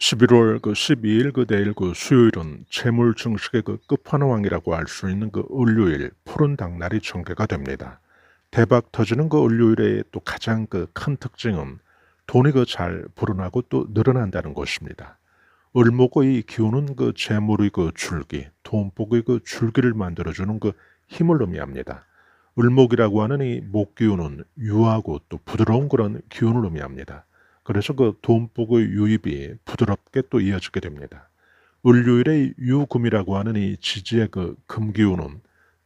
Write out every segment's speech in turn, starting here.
11월 그 12일 그 내일 그 수요일은 재물 증식의 그 끝판왕이라고 할수 있는 그 을요일 푸른 당날이 전개가 됩니다. 대박 터지는 그 을요일의 또 가장 그 큰 특징은 돈이 그 잘 불어나고 또 늘어난다는 것입니다. 을목의 기운은 그 재물의 그 줄기, 돈복의 그 줄기를 만들어주는 그 힘을 의미합니다. 을목이라고 하는 이 목 기운은 유하고 또 부드러운 그런 기운을 의미합니다. 그래서 그 돈복의 유입이 부드럽게 또 이어지게 됩니다. 을요일의 유금이라고 하는 이 지지의 그 금기운은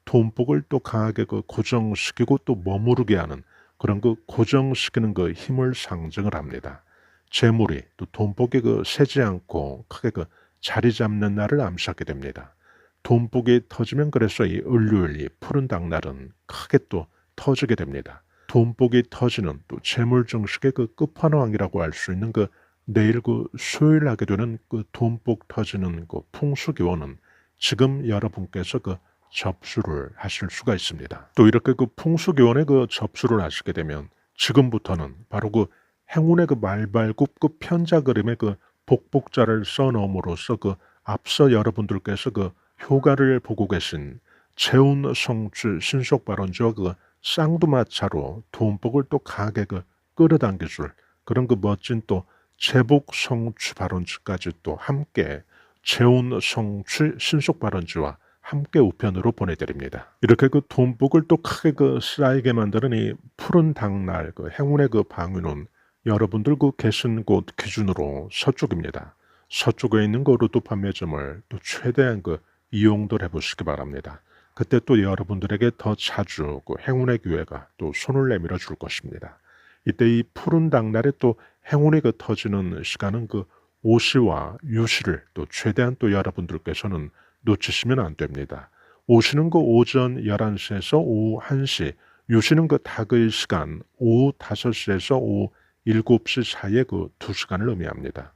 돈복을 또 강하게 그 고정시키고 또 머무르게 하는 그런 그 고정시키는 그 힘을 상징을 합니다. 재물이 또 돈복이 그 새지 않고 크게 그 자리 잡는 날을 암시하게 됩니다. 돈복이 터지면 그래서 이 을요일이 푸른 당날은 크게 또 터지게 됩니다. 돈복이 터지는 또 재물 증식의 그 끝판왕이라고 할 수 있는 그 내일 그 수요일 하게 되는 그 돈복 터지는 그 풍수 기원은 지금 여러분께서 그 접수를 하실 수가 있습니다. 또 이렇게 그 풍수 기원에 그 접수를 하시게 되면 지금부터는 바로 그 행운의 그 말발굽 그 편자 그림에 그 복복자를 써 넣음으로써 그 앞서 여러분들께서 그 효과를 보고 계신 재운 성취 신속 발언지와 그 쌍두마차로 돈복을 또 강하게 그 끌어당겨줄 그런 그 멋진 또 제복 성취 발언지까지 또 함께 재운 성취 신속 발언지와 함께 우편으로 보내드립니다. 이렇게 그 돈복을 또 크게 그 쌓이게 만드는 이 푸른 당날 그 행운의 그 방위는 여러분들 그 계신 곳 기준으로 서쪽입니다. 서쪽에 있는 그 루트 판매점을 또 최대한 그 이용도 해보시기 바랍니다. 그때 또 여러분들에게 더 자주 그 행운의 기회가 또 손을 내밀어 줄 것입니다. 이때 이 푸른 당날에 또 행운이 그 터지는 시간은 그 오시와 유시를 또 최대한 또 여러분들께서는 놓치시면 안 됩니다. 오시는 그 오전 11시에서 오후 1시, 유시는 그 닭의 시간 오후 5시에서 오후 7시 사이에 그두 시간을 의미합니다.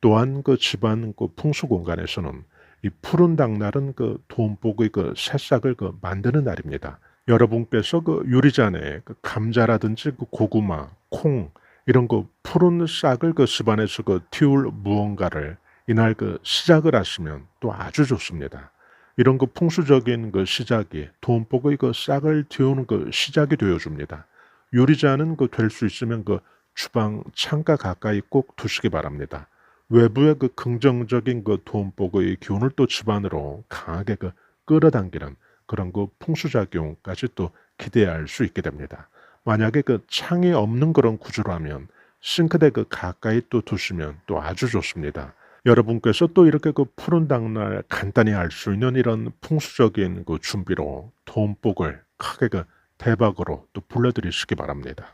또한 그 집안 그 풍수 공간에서는 이 푸른 당날은 그 돈복의 그 새싹을 그 만드는 날입니다. 여러분께서 그 유리잔에 그 감자라든지 그 고구마, 콩 이런 그 푸른 싹을 그 집안에서 그 틔울 무언가를 이날 그 시작을 하시면 또 아주 좋습니다. 이런 그 풍수적인 그 시작이 돈복의 그 싹을 틔우는 그 시작이 되어줍니다. 유리잔은 그 될 수 있으면 그 주방 창가 가까이 꼭 두시기 바랍니다. 외부의 그 긍정적인 그 돈복의 기운을 또 집안으로 강하게 그 끌어당기는 그런 그 풍수작용까지 또 기대할 수 있게 됩니다. 만약에 그 창이 없는 그런 구조라면 싱크대 그 가까이 또 두시면 또 아주 좋습니다. 여러분께서 또 이렇게 그 푸른 당날 간단히 할수 있는 이런 풍수적인 그 준비로 돈복을 크게 그 대박으로 또 불러드리시기 바랍니다.